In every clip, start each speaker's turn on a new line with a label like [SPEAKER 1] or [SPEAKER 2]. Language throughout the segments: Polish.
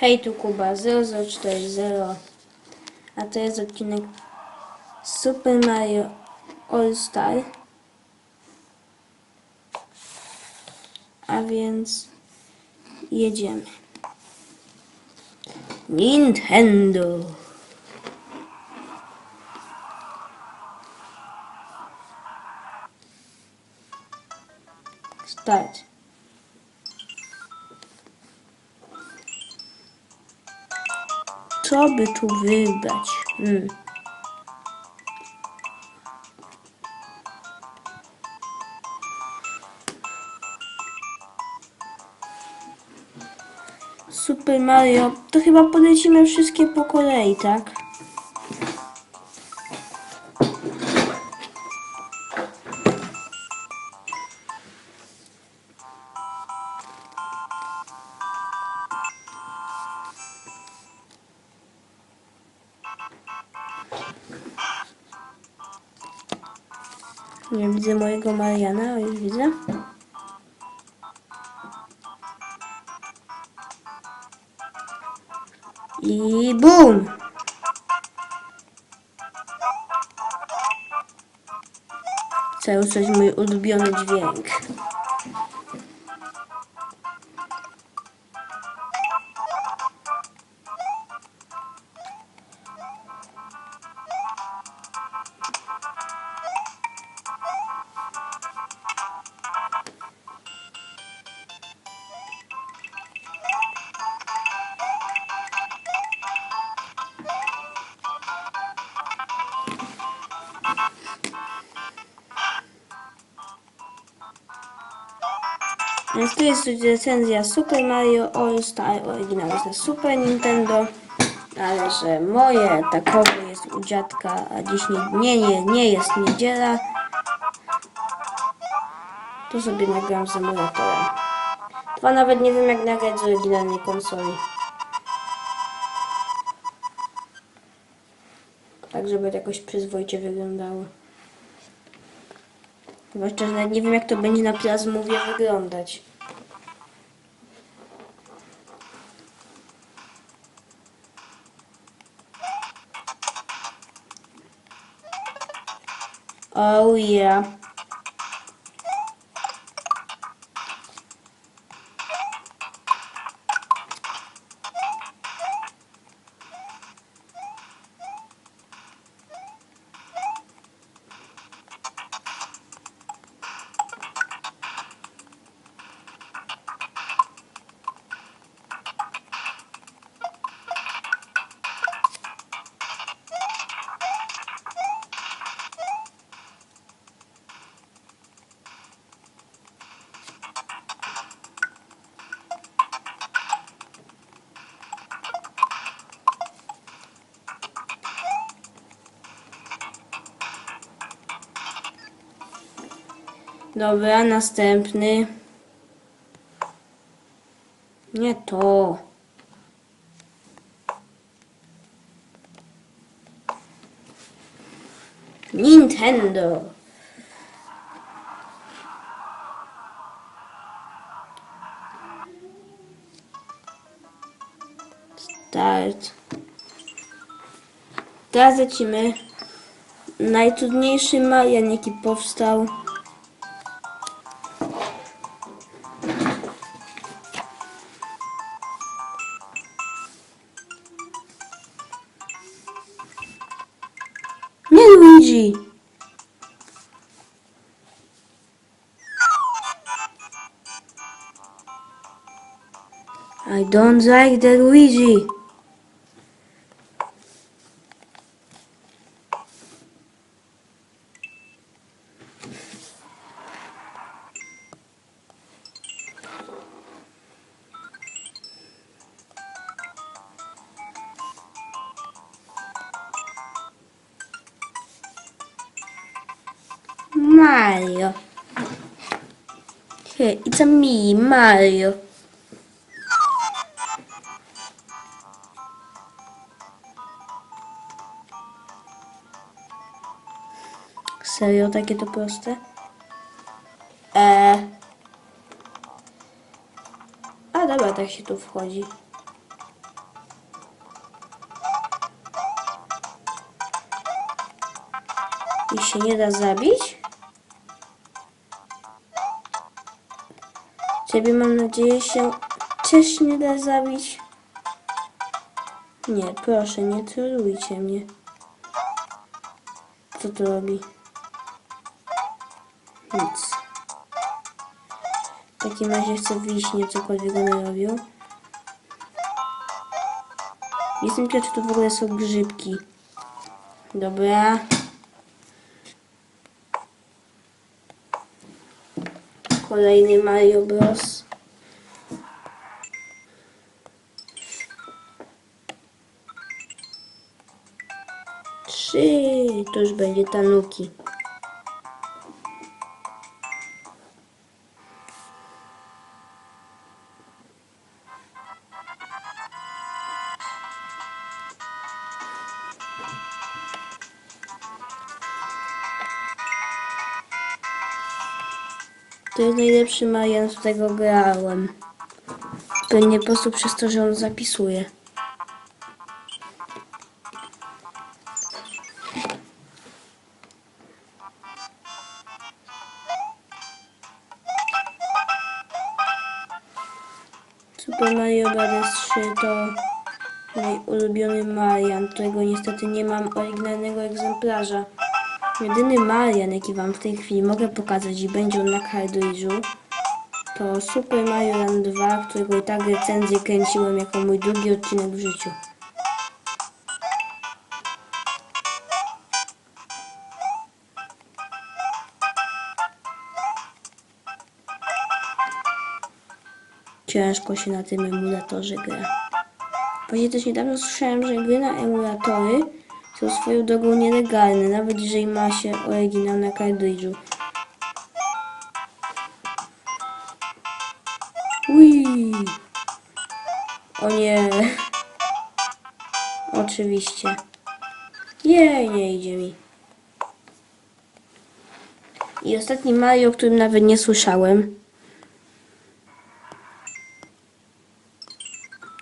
[SPEAKER 1] Hej, tu Kuba 0040, a to jest odcinek Super Mario All Star. A więc jedziemy. Nintendo. Start. Co by tu wybrać? Hmm. Super Mario, to chyba polecimy wszystkie po kolei, tak? Nie widzę mojego Mariana, o już widzę. I bum! Chcę usłyszeć mój ulubiony dźwięk. Więc tu jest recenzja Super Mario All Star, oryginał jest na Super Nintendo, ale że moje takowe jest u dziadka, a dziś nie, nie, nie, nie jest niedziela, to sobie nagram z emulatora. Chyba nawet nie wiem jak nagrać z oryginalnej konsoli. Tak, żeby to jakoś przyzwoicie wyglądało. Chyba szczerze nie wiem jak to będzie na plazmowie wyglądać. Oh yeah. Dobra, następny. Nie to. Nintendo. Start. Teraz lecimy. Najtrudniejszy Marian, jaki powstał. I don't like the Luigi. Mario. Okay, it's a me, Mario. Serio, takie to proste? Eee. A dobra, tak się tu wchodzi. I się nie da zabić? Ciebie mam nadzieję się też nie da zabić. Nie, proszę, nie trolujcie mnie. Co to robi? Nic. W takim razie chcę wyjść, nie cokolwiek one robią. Jestem ciekaw, czy to w ogóle są grzybki. Dobra. Kolejny Mario Bros. Trzy. To już będzie Tanuki. To jest najlepszy Marian, z którego grałem. Pewnie po prostu przez to, że on zapisuje. Super Mario Bros. 3 to mój ulubiony Marian, którego niestety nie mam oryginalnego egzemplarza. Jedyny Marian, jaki Wam w tej chwili mogę pokazać i będzie on na Cartridge'u, to Super Mario Land 2, którego i tak recenzję kręciłem jako mój drugi odcinek w życiu. Ciężko się na tym emulatorze gra. Właśnie też niedawno słyszałem, że gry na emulatory są swoją drogą nielegalne, nawet jeżeli ma się oryginał na kartridżu. Ui. O nie. Oczywiście. Jej, nie idzie mi. I ostatni Mario, o którym nawet nie słyszałem.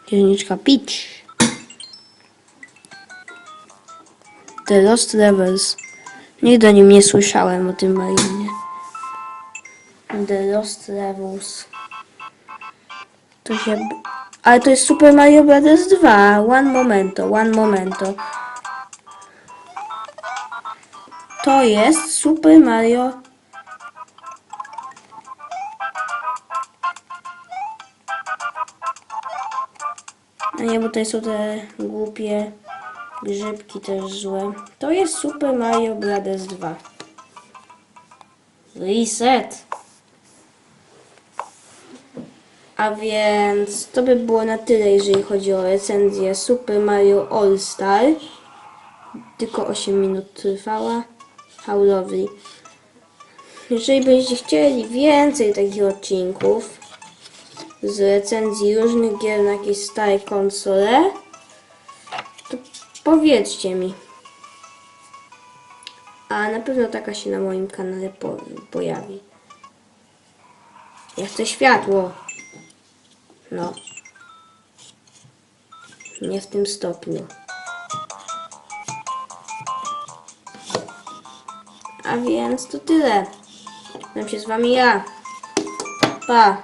[SPEAKER 1] Księżniczka Peach. The Lost Levels. Nigdy o nim nie słyszałem o tym Marinie. The Lost Levels. To się... Ale to jest Super Mario Bros. 2. One momento, one momento. To jest Super Mario... A nie, bo tutaj są te głupie grzybki też złe. To jest Super Mario Bros. 2. Reset. A więc to by było na tyle, jeżeli chodzi o recenzję Super Mario All Star. Tylko 8 minut trwała. How lovely. Jeżeli będziecie chcieli więcej takich odcinków z recenzji różnych gier na jakieś stare konsole, powiedzcie mi. A na pewno taka się na moim kanale po pojawi. Ja chcę światło. No. Nie w tym stopniu. A więc to tyle. Znam się z wami ja. Pa.